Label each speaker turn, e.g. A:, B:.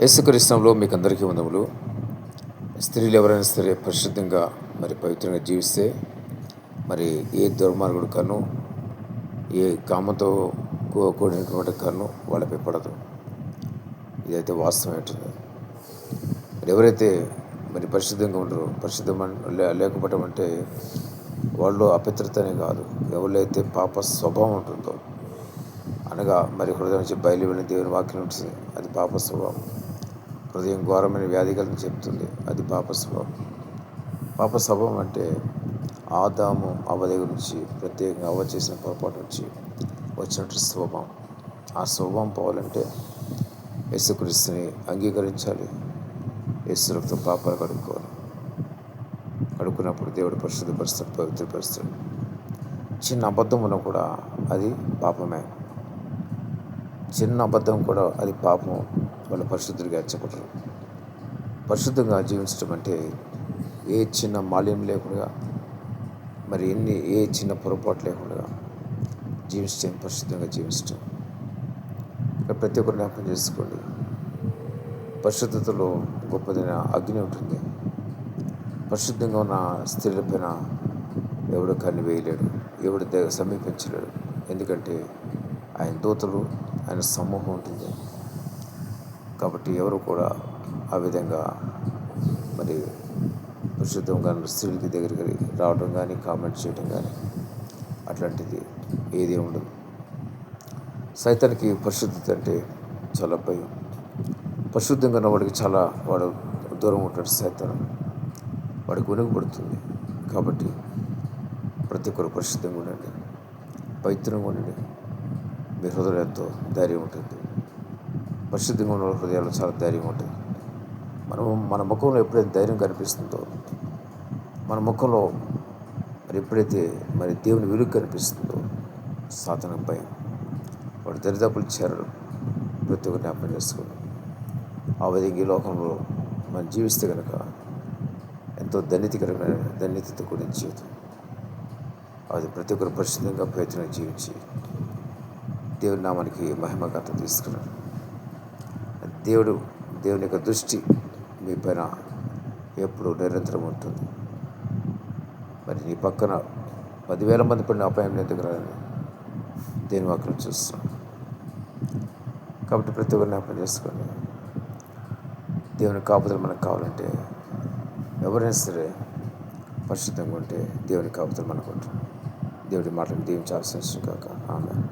A: యేసుకృష్ణంలో మీకు అందరికీ వందములు. స్త్రీలు ఎవరైనా సరే పరిశుద్ధంగా మరి పవిత్రంగా జీవిస్తే మరి ఏ దుర్మార్గుడు కను ఏ కామతో కూడినటువంటి కన్ను వాళ్ళపై పడదు. ఇదైతే వాస్తవం ఏంటుంది మరి ఎవరైతే మరి పరిశుద్ధంగా ఉండరు పరిశుద్ధం లే- లేకపోవటం అంటే వాళ్ళు అపిత్రతనే కాదు. ఎవరైతే పాప స్వభావం ఉంటుందో అనగా మరి హృదయం నుంచి బయలు వెళ్ళిన దేవుని వాక్యం ఉంటుంది అది పాప స్వభావం. హృదయం ఘోరమైన వ్యాధి కలిగి చెప్తుంది అది పాప పాపస్వభావం పాప అంటే ఆదాము అవ్వ దగ్గర నుంచి ప్రత్యేకంగా అవ్వ చేసిన పొరపాటు నుంచి వచ్చినట్టు స్వభావం. ఆ స్వభావం పోవాలంటే యేసుక్రీస్తుని అంగీకరించాలి. యేసు పాపాలు కడుక్కోవాలి. కడుక్కున్నప్పుడు దేవుడు పరిశుద్ధపరుస్తాడు పవిత్రపరుస్తాడు. చిన్న అబద్ధం ఉన్నా కూడా అది పాపమే. చిన్న అబద్ధం కూడా అది పాపం వాళ్ళు పరిశుద్ధుడిగా ఎంచబడరు పరిశుద్ధంగా జీవించడం అంటే ఏ చిన్న మాల్యం లేకుండా మరి ఎన్ని ఏ చిన్న పొరపాటు లేకుండా జీవించడం పరిశుద్ధంగా జీవించడం ఇక్కడ ప్రతి ఒక్కరు జ్ఞాపకం చేసుకోండి. పరిశుద్ధతలో గొప్పదైన అగ్ని ఉంటుంది. పరిశుద్ధంగా ఉన్న స్త్రీలపైన ఎవడు కన్ను వేయలేడు ఎవడు దగ్గర సమీపించలేడు. ఎందుకంటే ఆయన దూతలు ఆయన సమూహం ఉంటుంది. కాబట్టి ఎవరు కూడా ఆ విధంగా మరి పరిశుద్ధంగా కానీ స్త్రీలకి దగ్గరికి రావడం కానీ కామెంట్ చేయడం కానీ అట్లాంటిది ఏది ఉండదు. సైతానికి పరిశుద్ధత అంటే చాలా భయం. పరిశుద్ధంగా ఉన్న వాడికి చాలా వాడు దూరం ఉంటాడు సైతానం. వాడికి ఉనుగుపడుతుంది కాబట్టి ప్రతి ఒక్కరు పరిశుద్ధంగా ఉండండి. పవిత్రంగా ఉండండి. మీ హృదయం ఎంతో ధైర్యం ఉంటుంది పరిశుద్ధంగా ఉన్న హృదయాలు చాలా ధైర్యం ఉంటుంది మనం మన ముఖంలో ఎప్పుడైతే ధైర్యం కనిపిస్తుందో మన ముఖంలో మరి ఎప్పుడైతే మరి దేవుని వెలుగు కనిపిస్తుందో సాధన భయం. వాడు దరిదాపులు చేరడు ప్రతి ఒక్కరిని జ్ఞాపకం చేసుకోండి ఆ విధంగా ఈ లోకంలో మనం జీవిస్తే కనుక ఎంతో ధన్యతకరమైన ధన్యతతో కూడిన జీవితం. అది ప్రతి ఒక్కరు పరిశుద్ధంగా ప్రయత్నం జీవించి దేవుని నామానికి మహిమగత తీసుకున్నాను. దేవుడు దేవుని యొక్క దృష్టి మీ పైన ఎప్పుడు నిరంతరం ఉంటుంది. మరి నీ పక్కన పదివేల మంది పడిన అపాయం ఎందుకు రాదు దేని వాక్యం చూస్తాం కాబట్టి ప్రతి ఒక్కరు జ్ఞాపకం చేసుకోండి. దేవుని కాపుతలు మనకు కావాలంటే ఎవరైనా సరే పరిశుద్ధంగా ఉంటే దేవుని కాపుతలు మనకు ఉంటుంది. దేవుడి మాటలు దీవించాల్సిన కాక. ఆమె